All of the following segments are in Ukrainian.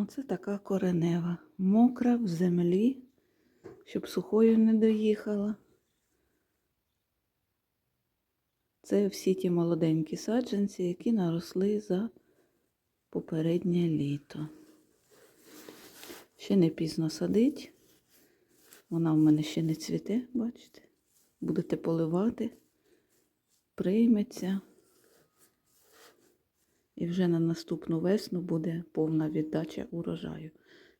Оце така коренева. Мокра в землі, щоб сухою не доїхала. Це всі ті молоденькі саджанці, які наросли за попереднє літо. Ще не пізно садить. Вона в мене ще не цвіте, бачите? Будете поливати, прийметься. І вже на наступну весну буде повна віддача урожаю.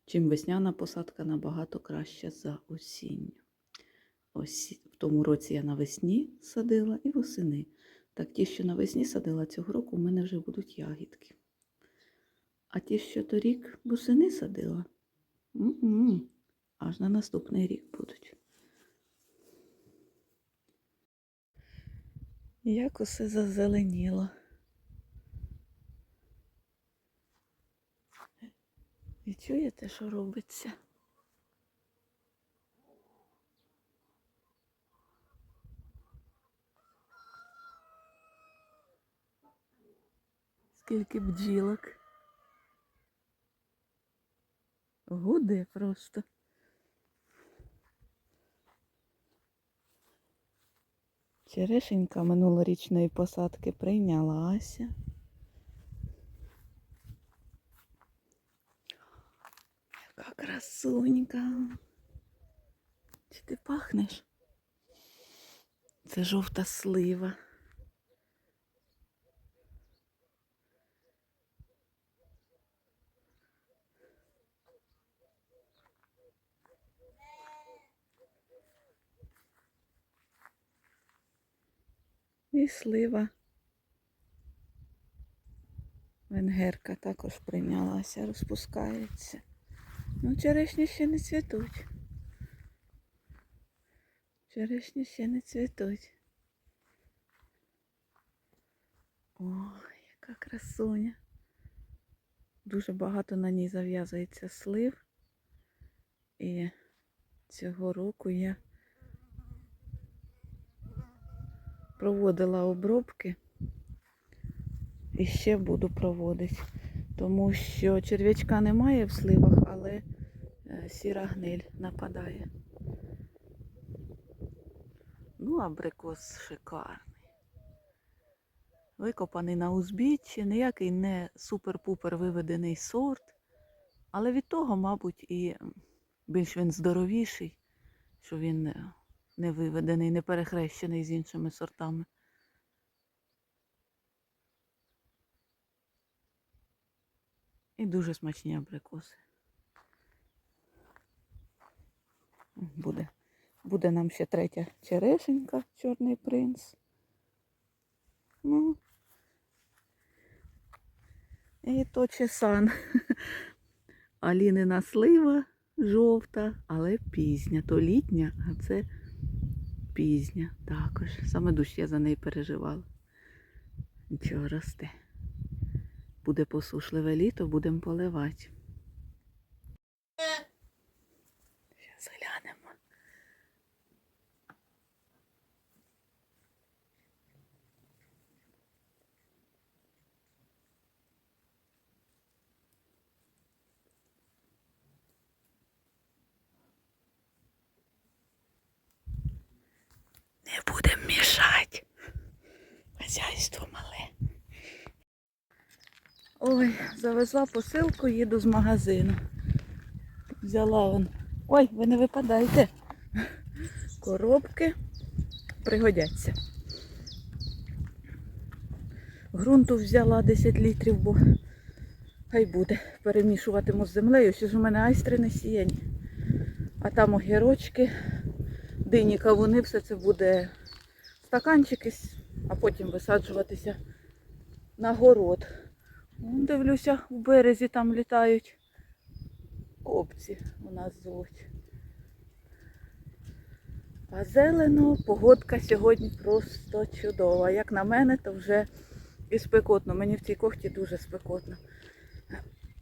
Чим весняна посадка набагато краща за осінню. Ось в тому році я навесні садила і восени. Так ті, що навесні садила цього року, в мене вже будуть ягідки. А ті, що торік восени садила, м-м, аж на наступний рік будуть. Як усе зазеленіло. І чуєте, що робиться? Скільки бджілок. Гуде просто. Черешенька минулорічної посадки прийнялася. Яка красунька. Чи ти пахнеш? Це жовта слива. І слива. Венгерка також прийнялася, розпускається. Ну, черешні ще не цвітуть. Черешні ще не цвітуть. Ой, яка красуня. Дуже багато на ній зав'язується слив. І цього року я проводила обробки і ще буду проводити, тому що черв'ячка немає в сливах, але е, сіра гниль нападає. Ну, абрикос шикарний. Викопаний на узбіччі, ніякий не супер-пупер виведений сорт, але від того, мабуть, і більш він здоровіший, що він е, не виведений, не перехрещений з іншими сортами. І дуже смачні абрикоси. Буде. Буде нам ще третя черешенька, чорний принц. Ну. І то чесан. Алінина слива жовта, але пізня. То літня, а це пізня також. Саме дужче я за неї переживала. Нічого росте. Буде посушливе літо, будемо поливати. Зараз глянемо. Не будемо мішати. Хазяйство мале. Ой, завезла посилку, їду з магазину. Взяла он. Ой, ви не випадайте. Коробки пригодяться. Грунту взяла 10 літрів, бо хай буде. Перемішуватиму з землею. Ж у мене айстри не сіяні. А там огірочки, дині, кавуни, все це буде стаканчики, а потім висаджуватися на город. Вон, Дивлюся, у березі там літають копці у нас звуть. А зелено, погодка сьогодні просто чудова. Як на мене, то вже і спекотно. Мені в цій кохті дуже спекотно.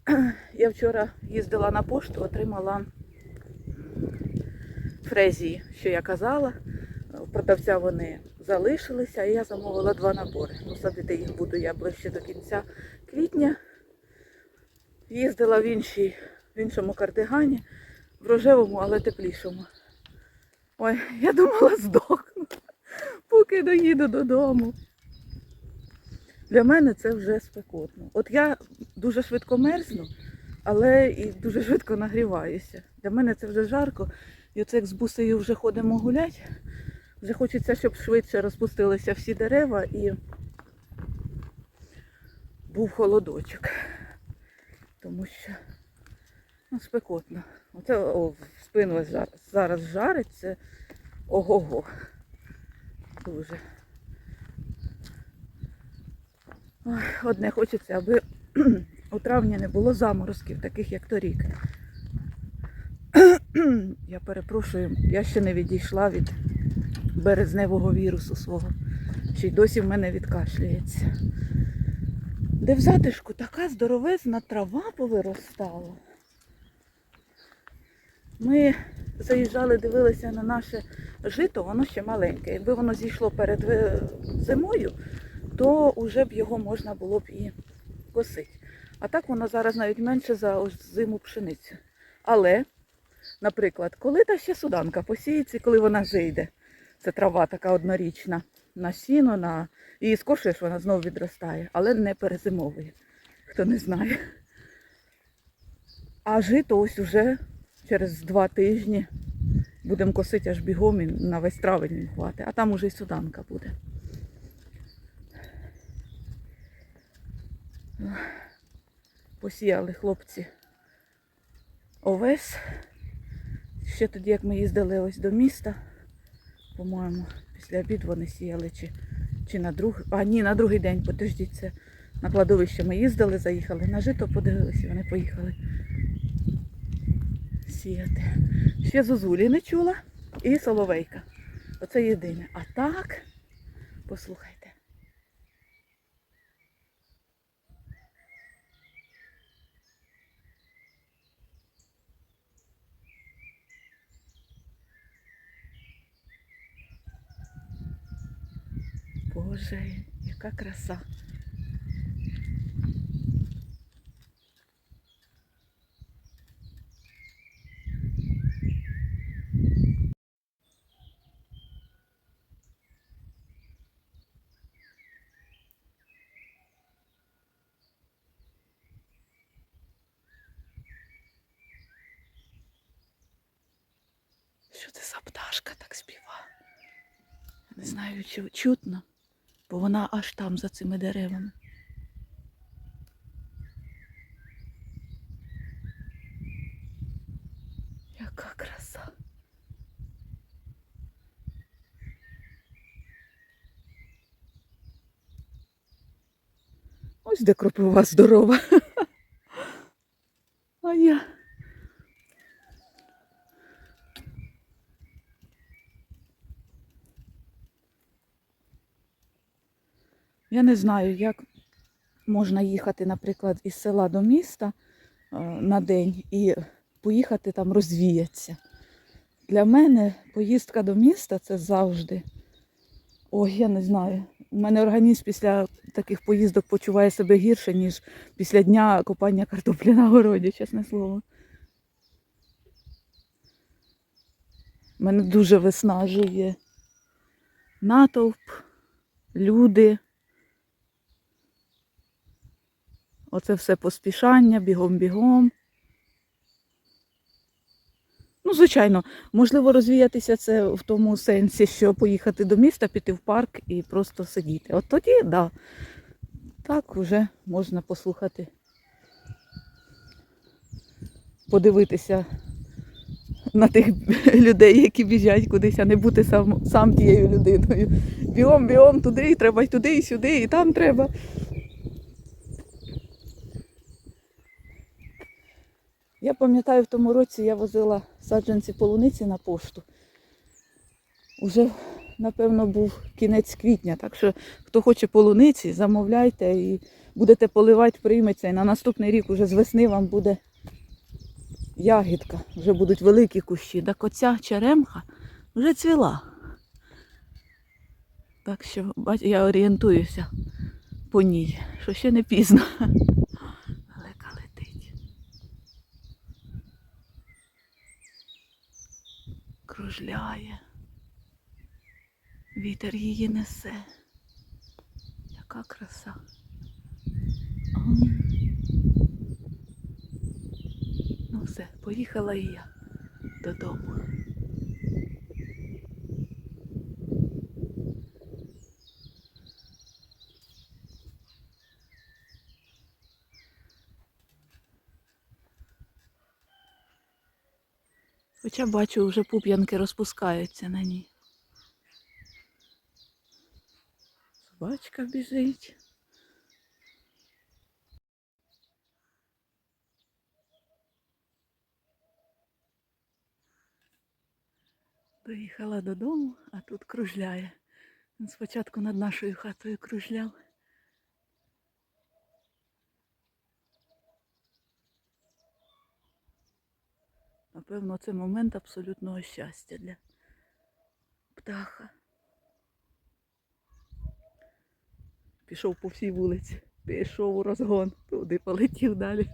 Я вчора їздила на пошту, отримала фрезії, що я казала. Продавця вони залишилися, і я замовила два набори. Ну, їх буду я ближче до кінця квітня. Їздила в, іншій, в іншому кардигані, в рожевому, але теплішому. Ой, я думала здохну, поки доїду додому. Для мене це вже спекотно. От я дуже швидко мерзну, але і дуже швидко нагріваюся. Для мене це вже жарко. І оце як з бусею вже ходимо гулять. Вже хочеться, щоб швидше розпустилися всі дерева і був холодочок. Тому що ну, спекотно. Оце о, в спину жар- зараз жарить, це ого-го. Дуже. Одне хочеться, аби у травні не було заморозків, таких як торік. Я перепрошую, я ще не відійшла від березневого вірусу свого. Ще й досі в мене відкашлюється. Де в затишку така здоровезна трава повиростала. Ми заїжджали, дивилися на наше жито, воно ще маленьке. Якби воно зійшло перед е, зимою, то вже б його можна було б і косити. А так воно зараз навіть менше за зиму пшеницю. Але, наприклад, коли та ще суданка посіється, коли вона зійде, це трава така однорічна, на сіно, на... і скошуєш, вона знову відростає, але не перезимовує, хто не знає. А жито ось уже через два тижні будемо косити аж бігом і на весь травень він хватить, а там уже й суданка буде. Посіяли хлопці овес. Ще тоді, як ми їздили ось до міста, по-моєму, після обіду вони сіяли чи, чи на другий. А ні, на другий день, подождіть, це на кладовище ми їздили, заїхали на жито, подивилися, вони поїхали сіяти. Ще зозулі не чула і соловейка. Оце єдине. А так, послухайте. Боже, яка краса. Що це за пташка так співає? Не знаю, чи чутно, бо вона аж там за цими деревами. Яка краса. Ось де кропива здорова. А я. Я не знаю, як можна їхати, наприклад, із села до міста е, на день і поїхати там розвіятися. Для мене поїздка до міста це завжди. Ой, я не знаю. У мене організм після таких поїздок почуває себе гірше, ніж після дня копання картоплі на городі, чесне слово. Мене дуже виснажує натовп, люди. Оце все поспішання, бігом-бігом. Ну, звичайно, можливо, розвіятися це в тому сенсі, що поїхати до міста, піти в парк і просто сидіти. От тоді, так. Да, так вже можна послухати, подивитися на тих людей, які біжать кудись, а не бути сам, сам тією людиною. Бігом, бігом туди, і треба й туди, і сюди, і там треба. Я пам'ятаю, в тому році я возила саджанці полуниці на пошту. Уже, напевно, був кінець квітня, так що хто хоче полуниці, замовляйте і будете поливати, прийметься. І на наступний рік уже з весни вам буде ягідка, вже будуть великі кущі. Так оця черемха вже цвіла. Так що, я орієнтуюся по ній, що ще не пізно. Кружляє. Вітер її несе. Яка краса. Ну все, поїхала і я додому. Хоча бачу, вже пуп'янки розпускаються на ній. Собачка біжить. Доїхала додому, а тут кружляє. Він спочатку над нашою хатою кружляв. Напевно, це момент абсолютного щастя для птаха. Пішов по всій вулиці, пішов у розгон, туди полетів далі.